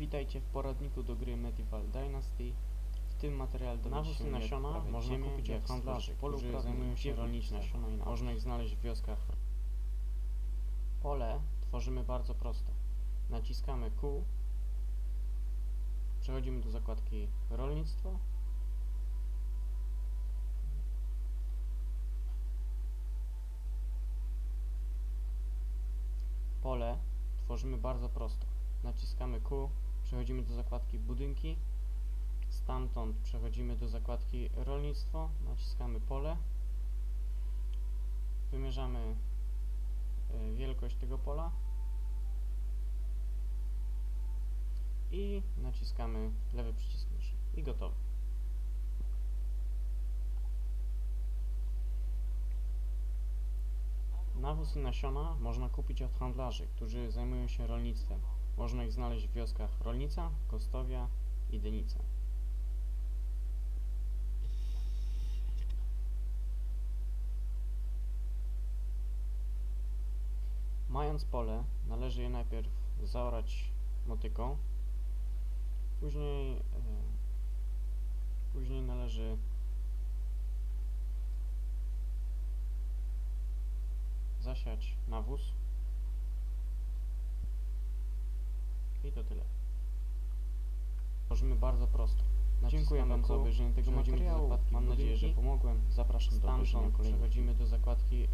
Witajcie w poradniku do gry Medieval Dynasty. W tym materiale dowiecie się nasiona można ziemię, kupić jak handlarzy, polu którzy zajmują się rolnictwem. nasiona i. Można ich znaleźć w wioskach. Pole tworzymy bardzo prosto. Naciskamy Q. Przechodzimy do zakładki rolnictwo. Pole tworzymy bardzo prosto. Naciskamy Q, przechodzimy do zakładki budynki. Stamtąd przechodzimy do zakładki rolnictwo, naciskamy pole. Wymierzamy e, wielkość tego pola i naciskamy lewy przycisk myszy i gotowe. Nawóz i nasiona można kupić od handlarzy, którzy zajmują się rolnictwem. Można ich znaleźć w wioskach Rolnica, Kostowia i Dynica. Mając pole, należy je najpierw zaorać motyką, później, e, później należy zasiać nawóz Tworzymy bardzo prosto. Dziękuję Wam za obejrzenie tego materiału. Mam nadzieję, że pomogłem. Zapraszam do obejrzenia kolejnych. Przechodzimy do zakładki